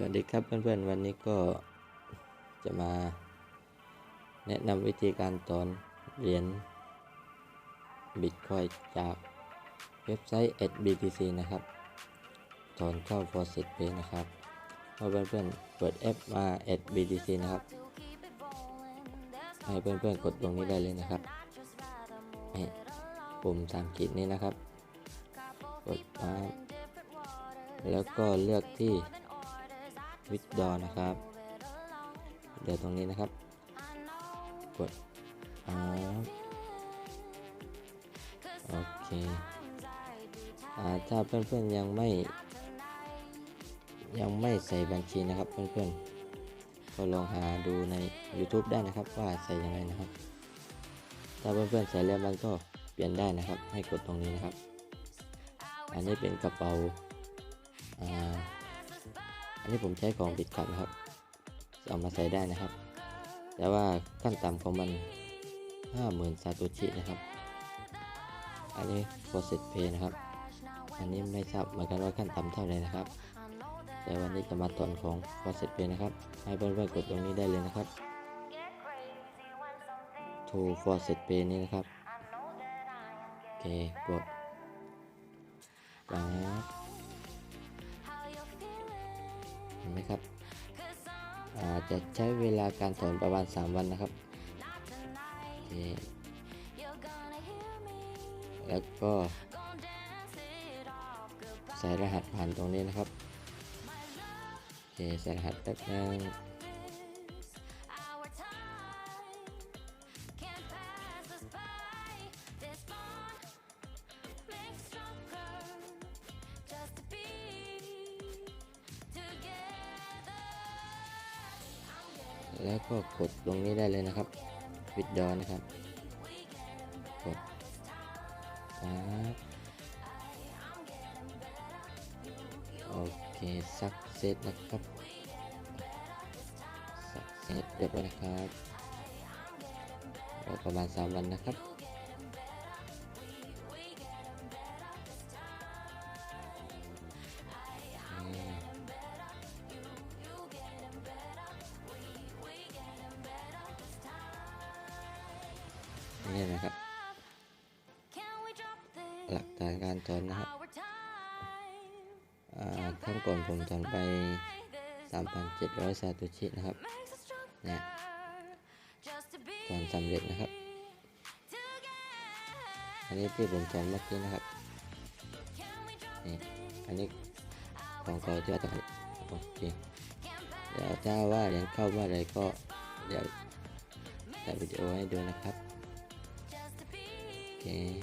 สวัสดีครับเพื่อนๆวันนี้ก็จะมาแนะนำวิธีการตอนเหรียญบิตคอยจากเว็บไซต์ SBTC นะครับตอนเข้า Faucet Pay นะครับเมื่อเพื่อนๆเปิดแอปมา SBTC นะครับ ให้เพื่อนๆกดตรงนี้ได้เลยนะครับปุ่มสามขีดนี้นะครับ กดมาแล้วก็เลือกที่ วิดดอนะครับ เดี๋ยวตรงนี้นะครับ กดอ่าโอเคอ่าถ้าเพื่อนๆยังไม่ ยังไม่ใส่บัญชีนะครับเพื่อนๆก็ลองหาดูใน YouTube ได้นะครับว่าใส่ยังไงนะครับ ถ้าเพื่อนๆใส่แล้วมันก็เปลี่ยนได้นะครับ ให้กดตรงนี้นะครับ อันนี้เป็นกระเป๋าอ่า อันนี้ผมใช้ของบิดครับนะครับเอามาใส่ได้นะครับ แต่ว่าขั้นต่ำของมัน 50,000ซาโตชินะครับ อันนี้ Faucet Pay นะครับ อันนี้ไม่ทราบเหมือนกันว่าขั้นต่ำเท่าไหร่นะครับ แต่วันนี้จะมาตอนของ Faucet Pay นะครับ ให้เพื่อนๆกดตรงนี้ได้เลยนะครับ to Faucet Pay นี้นะครับโอเคกดปั๊บ ห็นไหมครับจะใช้เวลาการถอนประมาณ 3 วันนะครับ แล้วก็ใส่รหัสผ่านตรงนี้นะครับเคใส่รหัสแป๊บนึง แล้วก็กดตรงนี้ได้เลยนะครับวิดดอนะครับ กดปั๊บโอเคสักเซตนะครับสักเซตเรียบร้อยนะครับประมาณ 3 วันนะครับ นี่นะครับ หลักฐานการถอนนะครับอ่าครั้งก่อนผมถอนไป 3,700 ซาโตชินะครับเนี่ยถอนสำเร็จนะครับ อันนี้ที่ผมถอนเมื่อกี้นะครับนี่อันนี้ของเก่าที่ว่าจะโอเคเดี๋ยวถ้าว่าเหรียญเข้าเมื่อไรก็เดี๋ยวจัดวิดีโอให้ดูนะครับ okay